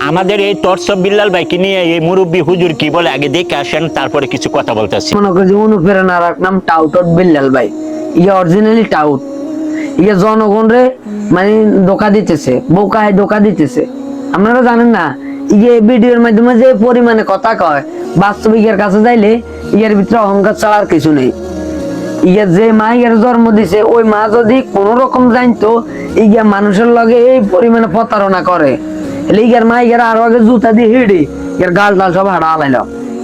আমাদের এই তরসব বিল্লাল ভাইকে নিয়ে এই মুরব্বী হুজুর কি বলে? আগে দেখে আসেন, তারপরে কিছু কথা বলতেছি মনে করি যে অনুপ্রেরণার এক নাম টাউটট বিল্লাল ভাই। ইয়ে অরিজিনালি টাউট। ইয়ে জনগণ রে মানে ধোকা দিতেছে, বোকায় ধোকা দিতেছে। আপনারা জানেন না ইয়ে ভিডিওর মাধ্যমে যে পরিমাণে কথা কয়, বাস্তবিক এর কাছে যাইলে ইয়ের ভিতরে অহংকার ছাড়া কিছু নেই। ইয়ে যে মা ইয়ের জন্ম দিছে, ওই মা যদি কোন রকম জানতো, ইয়া মানুষের লগে এই পরিমাণে প্রতারণা করে। এলে মাই মা আর আগে জুতা দি হিড়ি। এর গাল দাল সব হাড়া আলাইল।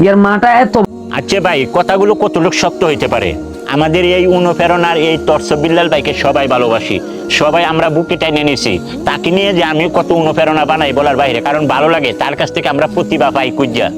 এর মাটা এত আচ্ছা ভাই, কথাগুলো লোক শক্ত হইতে পারে? আমাদের এই অনুপ্রেরণার এই তর্স বিল্লাল ভাইকে সবাই ভালোবাসি। সবাই আমরা বুকে টেনে নিছি। তাকে নিয়ে যে আমি কত অনুপ্রেরণা বানাই বলার বাইরে, কারণ ভালো লাগে, তার কাছ থেকে আমরা প্রতিভা পাই কুজ্জা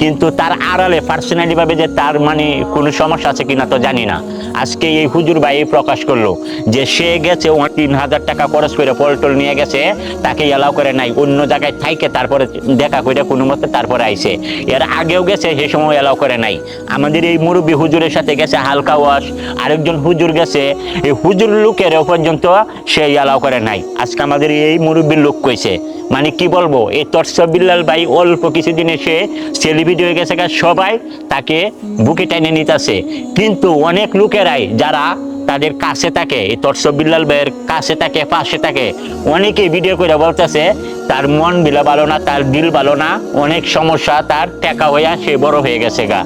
কিন্তু তার আড়ালে পার্সোনালি ভাবে যে তার মানে কোনো সমস্যা আছে কিনা তো জানি না। আজকে এই হুজুর ভাই প্রকাশ করল যে সে গেছে তিন হাজার টাকা খরচ করে পল্টল নিয়ে গেছে, তাকে এলাও করে নাই, অন্য জায়গায় থাইকে তারপরে দেখা করে কোনো মতে তারপরে আইছে। এর আগেও গেছে, সে সময় এলাও করে নাই। আমাদের এই মুরব্বী হুজুরের সাথে গেছে হালকা ওয়াশ, আরেকজন হুজুর গেছে, এই হুজুর লোকের পর্যন্ত সে ইয়ালাও করে নাই। আজকে আমাদের এই মুরব্বীর লোক কইছে মানে কি বলব, এই তর্স বিল্লাল ভাই অল্প কিছুদিনে সে সেলিব্রিটি হয়ে গেছে সবাই তাকে বুকে টেনে নিতেছে। কিন্তু অনেক লোকেরাই যারা তাদের কাছে থাকে, এই তর্স বিল্লাল ভাইয়ের কাছে থাকে, পাশে থাকে। অনেকেই ভিডিও করে বলতেছে, তার মন বিলা ভালো না, তার দিল ভালো না, অনেক সমস্যা, তার টেকা হইয়া সে বড় হয়ে গেছে গা।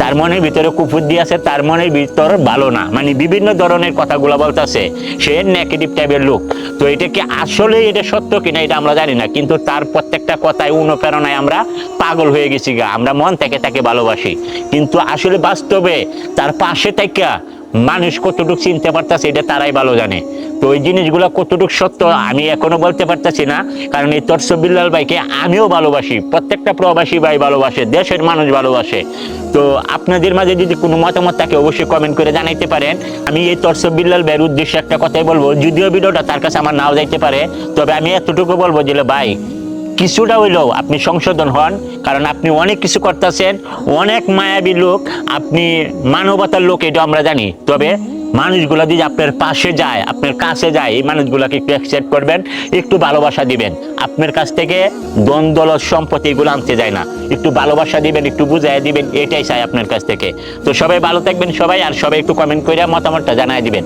তার মনের ভিতরে কুপুর আছে, তার মনের ভিতর ভালো না। মানে বিভিন্ন ধরনের কথাগুলো বলতেছে, সে নেগেটিভ টাইপের লোক। তো এটা কি আসলে এটা সত্য কিনা এটা আমরা জানি না, কিন্তু তার প্রত্যেকটা কথায় অনুপ্রেরণায় আমরা পাগল হয়ে গেছি গা। আমরা মন থেকে তাকে ভালোবাসি। কিন্তু আসলে বাস্তবে তার পাশে থেকে মানুষ কতটুকু চিনতে পারতেছে এটা তারাই ভালো জানে। তো ওই জিনিসগুলো কতটুকু সত্য আমি এখনও বলতে পারতেছি না, কারণ এই তর্স বিল্লাল ভাইকে আমিও ভালোবাসি, প্রত্যেকটা প্রবাসী ভাই ভালোবাসে, দেশের মানুষ ভালোবাসে। তো আপনাদের মাঝে যদি কোনো মতামত থাকে অবশ্যই কমেন্ট করে জানাইতে পারেন। আমি এই তর্স বিল্লাল ভাইয়ের উদ্দেশ্যে একটা কথাই বলব, যদিও ভিডিওটা তার কাছে আমার নাও যাইতে পারে, তবে আমি এতটুকু বলব যে, ভাই কিছুটা হইলেও আপনি সংশোধন হন, কারণ আপনি অনেক কিছু করতেছেন, অনেক মায়াবী লোক, আপনি মানবতার লোক এটা আমরা জানি। তবে মানুষগুলো যদি আপনার পাশে যায়, আপনার কাছে যায়, এই মানুষগুলোকে একটু অ্যাকসেপ্ট করবেন, একটু ভালোবাসা দিবেন। আপনার কাছ থেকে দ্বন্দ্ব সম্পত্তি এগুলো আনতে যায় না। একটু ভালোবাসা দিবেন, একটু বুঝাই দিবেন, এটাই চাই আপনার কাছ থেকে। তো সবাই ভালো থাকবেন সবাই, আর সবাই একটু কমেন্ট করে মতামতটা জানাই দিবেন।